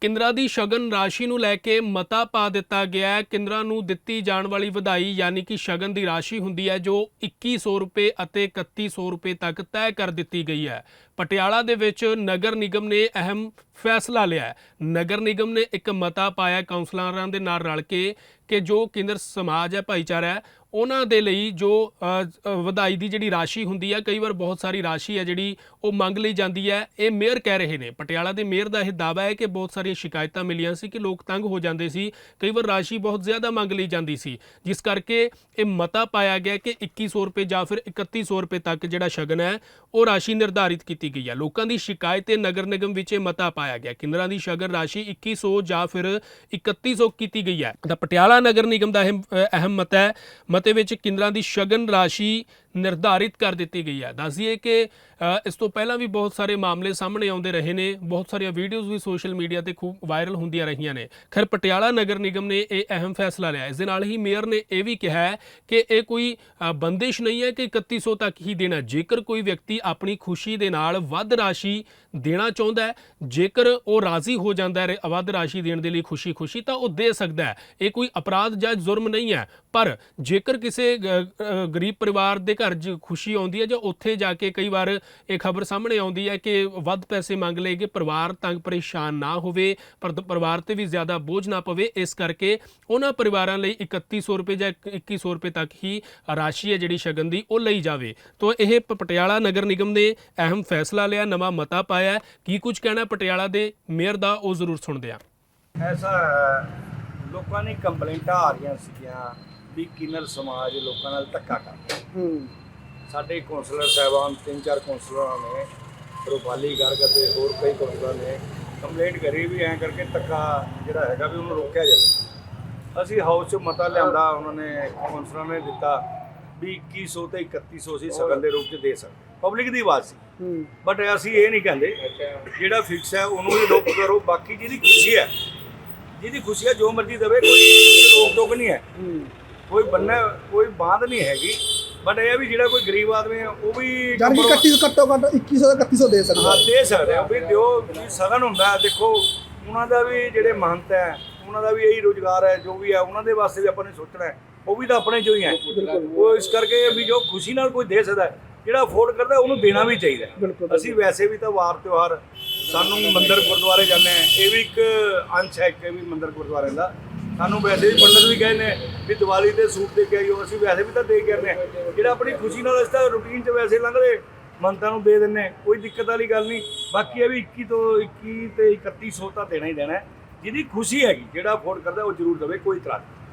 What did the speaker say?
ਕਿੰਦਰਾ ਦੀ ਸ਼ਗਨ ਰਾਸ਼ੀ ਨੂੰ ਲੈ ਕੇ ਮਤਾ ਪਾ ਦਿੱਤਾ ਗਿਆ ਹੈ। ਕਿੰਦਰਾ ਨੂੰ ਦਿੱਤੀ ਜਾਣ ਵਾਲੀ ਵਧਾਈ ਯਾਨੀ ਕਿ ਸ਼ਗਨ ਦੀ ਰਾਸ਼ੀ ਹੁੰਦੀ ਹੈ, ਜੋ 2100 ਰੁਪਏ ਅਤੇ 3100 ਰੁਪਏ ਤੱਕ ਤੈਅ ਕਰ ਦਿੱਤੀ ਗਈ ਹੈ। ਪਟਿਆਲਾ ਦੇ ਵਿੱਚ ਨਗਰ ਨਿਗਮ ਨੇ ਅਹਿਮ ਫੈਸਲਾ ਲਿਆ ਹੈ। ਨਗਰ ਨਿਗਮ ਨੇ ਇੱਕ ਮਤਾ ਪਾਇਆ ਕਾਉਂਸਲਰਾਂ ਦੇ ਨਾਲ ਰਲ ਕੇ ਕਿ ਜੋ ਕੇਂਦਰ ਸਮਾਜ ਹੈ, ਭਾਈਚਾਰਾ ਹੈ, ਉਹਨਾਂ ਦੇ ਲਈ ਜੋ ਵਧਾਈ ਦੀ ਜਿਹੜੀ ਰਾਸ਼ੀ ਹੁੰਦੀ ਹੈ, ਕਈ ਵਾਰ ਬਹੁਤ ਸਾਰੀ ਰਾਸ਼ੀ ਹੈ ਜਿਹੜੀ ਉਹ ਮੰਗ ਲਈ ਜਾਂਦੀ ਹੈ। ਇਹ ਮੇਅਰ ਕਹਿ ਰਹੇ ਨੇ। ਪਟਿਆਲਾ ਦੇ ਮੇਅਰ ਦਾ ਇਹ ਦਾਅਵਾ ਹੈ ਕਿ ਬਹੁਤ ਸਾਰੀਆਂ ਸ਼ਿਕਾਇਤਾਂ ਮਿਲੀਆਂ ਸੀ ਕਿ ਲੋਕ ਤੰਗ ਹੋ ਜਾਂਦੇ ਸੀ। ਕਈ ਵਾਰ ਰਾਸ਼ੀ ਬਹੁਤ ਜ਼ਿਆਦਾ ਮੰਗ ਲਈ ਜਾਂਦੀ ਸੀ। ਜਿਸ ਕਰਕੇ ਇਹ ਮਤਾ ਪਾਇਆ ਗਿਆ ਕਿ 2100 ਰੁਪਏ ਜਾਂ ਫਿਰ 3100 ਰੁਪਏ ਤੱਕ ਜਿਹੜਾ ਸ਼ਗਨ ਹੈ, ਉਹ ਰਾਸ਼ੀ ਨਿਰਧਾਰਿਤ ਕੀਤੀ ਗਈ ਹੈ। ਲੋਕਾਂ ਦੀ ਸ਼ਿਕਾਇਤ ਤੇ ਨਗਰ ਨਿਗਮ ਵਿੱਚ ਇਹ ਮਤਾ ਪਾਇਆ ਗਿਆ। ਕਿੰਨਰਾਂ ਦੀ ਸ਼ਗਨ ਰਾਸ਼ੀ 2100 ਜਾਂ ਫਿਰ 3100 ਕੀਤੀ ਗਈ ਹੈ। ਤਾਂ ਪਟਿਆਲਾ ਨਗਰ ਨਿਗਮ ਦਾ ਅਹਿਮ ਅਹਿਮ ਮਤਾ ਹੈ। ਮਤੇ ਵਿੱਚ ਕਿੰਨਰਾਂ ਦੀ ਸ਼ਗਨ ਰਾਸ਼ੀ ਨਿਰਧਾਰਿਤ ਕਰ ਦਿੱਤੀ ਗਈ ਹੈ। ਦੱਸਦੀਏ ਕਿ ਇਸ ਤੋਂ ਪਹਿਲਾਂ ਵੀ ਬਹੁਤ ਸਾਰੇ ਮਾਮਲੇ ਸਾਹਮਣੇ ਆਉਂਦੇ ਰਹੇ ਨੇ। ਬਹੁਤ ਸਾਰੀਆਂ ਵੀਡੀਓਜ਼ ਵੀ ਸੋਸ਼ਲ ਮੀਡੀਆ ਤੇ ਖੂਬ ਵਾਇਰਲ ਹੁੰਦੀਆਂ ਰਹੀਆਂ ਨੇ। ਖੈਰ, ਪਟਿਆਲਾ ਨਗਰ ਨਿਗਮ ਨੇ ਇਹ ਅਹਿਮ ਫੈਸਲਾ ਲਿਆ। ਇਸ ਦੇ ਨਾਲ ਹੀ ਮੇਅਰ ਨੇ ਇਹ ਵੀ ਕਿਹਾ ਹੈ ਕਿ ਇਹ ਕੋਈ ਬੰਦਿਸ਼ ਨਹੀਂ ਹੈ ਕਿ 3100 ਤੱਕ ਹੀ ਦੇਣਾ। ਜੇਕਰ ਕੋਈ ਵਿਅਕਤੀ ਆਪਣੀ ਖੁਸ਼ੀ ਦੇ ਨਾਲ ਵੱਧ ਰਾਸ਼ੀ ਦੇਣਾ ਚਾਹੁੰਦਾ ਹੈ, ਜੇਕਰ ਉਹ ਰਾਜ਼ੀ ਹੋ ਜਾਂਦਾ ਹੈ ਵੱਧ ਰਾਸ਼ੀ ਦੇਣ ਦੇ ਲਈ ਖੁਸ਼ੀ-ਖੁਸ਼ੀ ਤਾਂ ਉਹ ਦੇ ਸਕਦਾ ਹੈ। ਇਹ ਕੋਈ ਅਪਰਾਧ ਜਾਂ ਜ਼ੁਰਮ ਨਹੀਂ ਹੈ। ਪਰ ਜੇਕਰ ਕਿਸੇ ਗਰੀਬ ਪਰਿਵਾਰ ਦੇ ਘਰ 'ਚ ਖੁਸ਼ੀ ਆਉਂਦੀ ਹੈ ਜਾਂ ਉੱਥੇ ਜਾ ਕੇ ਕਈ ਵਾਰ ਇਹ ਖਬਰ ਸਾਹਮਣੇ ਆਉਂਦੀ ਹੈ ਕਿ ਵੱਧ ਪੈਸੇ ਮੰਗ ਲਏ ਕਿ ਪਰਿਵਾਰ ਤੰਗ ਪਰੇਸ਼ਾਨ ਨਾ ਹੋਵੇ, ਪਰ ਪਰਿਵਾਰ ਤੇ ਵੀ ਜ਼ਿਆਦਾ ਬੋਝ ਨਾ ਪਵੇ, ਇਸ ਕਰਕੇ ਉਹਨਾਂ ਪਰਿਵਾਰਾਂ ਲਈ 3100 ਰੁਪਏ ਜਾਂ 2100 ਰੁਪਏ ਤੱਕ ਹੀ ਰਾਸ਼ੀ ਹੈ ਜਿਹੜੀ ਸ਼ਗਨ ਦੀ ਉਹ ਲਈ ਜਾਵੇ। ਤੋਂ ਇਹ ਪਟਿਆਲਾ ਨਗਰ ਨਿਗਮ ਨੇ ਅਹਿਮ ਫੈਸਲਾ ਲਿਆ, ਨਵਾਂ ਮਤਾ ਪਾਇਆ ਕੀ ਕੁਝ ਕਹਿਣਾ ਪਟਿਆਲਾ ਦੇ ਮੇਅਰ ਦਾ ਉਹ ਜ਼ਰੂਰ ਸੁਣਦੇ ਹਾਂ। ਐਸਾ ਲੋਕਾਂ ਨੇ ਕੰਪਲੇਂਟਾਂ ਆ ਰਹੀਆਂ ਸੀਗੀਆਂ। ਵੀ ਕਿੰਨਰ ਸਮਾਜ ਲੋਕਾਂ ਨਾਲ ਧੱਕਾ ਕਰਦਾ ਹੂੰ। ਸਾਡੇ ਕੌਂਸਲਰ ਸਾਹਿਬਾਨ ਤਿੰਨ ਚਾਰ ਕੌਂਸਲਰਾਂ ਨੇ ਰੂਪਾਲੀ ਗਰਗ ਅਤੇ ਹੋਰ ਕਈ ਕੌਂਸਲਰਾਂ ਨੇ ਕੰਪਲੇਂਟ ਕਰੀ ਵੀ ਐਂ ਕਰਕੇ ਧੱਕਾ ਜਿਹੜਾ ਹੈਗਾ ਵੀ ਉਹਨੂੰ ਰੋਕਿਆ ਜਾਵੇ। ਅਸੀਂ ਹਾਊਸ 'ਚ ਮਤਾ ਲਿਆਂਦਾ ਉਹਨਾਂ ਨੇ ਕੌਂਸਲਰਾਂ ਨੇ ਦਿੱਤਾ ਵੀ 2100 ਤੇ 3100 ਅਸੀਂ ਸਗਨ ਦੇ ਰੂਪ 'ਚ ਦੇ ਸਕਦੇ। ਪਬਲਿਕ ਦੀ ਆਵਾਜ਼ ਸੀ। ਹੂੰ। ਬਟ ਅਸੀਂ ਇਹ ਨਹੀਂ ਕਹਿੰਦੇ ਜਿਹੜਾ ਫਿਕਸ ਹੈ ਉਹਨੂੰ ਹੀ ਲੋਕ ਕਰੋ ਬਾਕੀ ਜਿਹਦੀ ਖੁਸ਼ੀ ਹੈ ਜਿਹਦੀ ਖੁਸ਼ੀ ਹੈ ਜੋ ਮਰਜ਼ੀ ਦੇਵੇ ਕੋਈ ਰੋਕ ਟੋਕ ਨਹੀਂ ਹੂੰ। ਕੋਈ ਬੰਨਾ ਕੋਈ ਬਾਂਧ ਨਹੀਂ ਹੈਗੀ। ਬਟ ਇਹ ਵੀ ਜਿਹੜਾ ਕੋਈ ਗਰੀਬ ਆਦਮੀ ਹੈ ਉਹ ਵੀ ਜਾਨ ਕਿ 31 ਘੱਟੋ ਘੱਟ 2100 ਦਾ 3100 ਦੇ ਸਕਦਾ। ਹਾਂ ਦੇ ਸਕਦੇ ਆ। ਵੀ ਦਿਓ ਵੀ ਸਗਨ ਹੁੰਦਾ ਦੇਖੋ ਉਹਨਾਂ ਦਾ ਵੀ ਜਿਹੜੇ ਮਹੰਤ ਹੈ ਉਹਨਾਂ ਦਾ ਵੀ ਇਹੀ ਰੋਜ਼ਗਾਰ ਹੈ ਜੋ ਵੀ ਹੈ ਉਹਨਾਂ ਦੇ ਵਾਸਤੇ ਵੀ ਆਪਾਂ ਨੇ ਸੋਚਣਾ ਹੈ। ਉਹ ਵੀ ਤਾਂ ਆਪਣੇ ਚੋਂ ਹੀ ਹੈ। ਉਹ ਇਸ ਕਰਕੇ ਵੀ ਜੋ ਖੁਸ਼ੀ ਨਾਲ ਕੋਈ ਦੇ ਸਕਦਾ ਜਿਹੜਾ ਅਫੋਰਡ ਕਰਦਾ ਉਹਨੂੰ ਦੇਣਾ ਵੀ ਚਾਹੀਦਾ ਅਸੀਂ ਵੈਸੇ ਵੀ ਤਾਂ ਵਾਰ ਤਿਉਹਾਰ ਸਾਨੂੰ ਮੰਦਿਰ ਗੁਰਦੁਆਰੇ ਜਾਂਦੇ ਆ ਇਹ ਵੀ ਇੱਕ ਅੰਸ਼ ਹੈ ਕਿ ਵੀ ਮੰਦਿਰ ਗੁਰਦੁਆਰੇ ਦਾ। ਸਾਨੂੰ ਵੈਸੇ ਵੀ ਪੰਡਤ ਵੀ ਕਹਿੰਦੇ ਨੇ ਵੀ ਦੀਵਾਲੀ ਤੇ ਸੂਟ ਦੇ ਕੇ ਆਇਓ ਅਸੀਂ ਵੈਸੇ ਵੀ ਤਾਂ ਦੇ ਕੇ ਆਉਂਦੇ ਹਾਂ। ਜਿਹੜਾ ਆਪਣੀ ਖੁਸ਼ੀ ਨਾਲ ਅਸੀਂ ਤਾਂ ਰੂਟੀਨ 'ਚ ਵੈਸੇ ਲੰਘਦੇ ਮੰਤਾਂ ਨੂੰ ਦੇ ਦਿੰਨੇ ਹਾਂ, ਕੋਈ ਦਿੱਕਤ ਵਾਲੀ ਗੱਲ ਨਹੀਂ। ਬਾਕੀ ਇਹ ਵੀ 21 ਤੋਂ 21 ਤੇ 3100 ਤਾਂ ਦੇਣਾ ਹੀ ਦੇਣਾ ਜਿਹਦੀ ਖੁਸ਼ੀ ਹੈਗੀ ਜਿਹੜਾ ਅਫੋਰਡ ਕਰਦਾ ਉਹ ਜ਼ਰੂਰ ਦੇਵੇ ਕੋਈ ਇਤਰਾਜ਼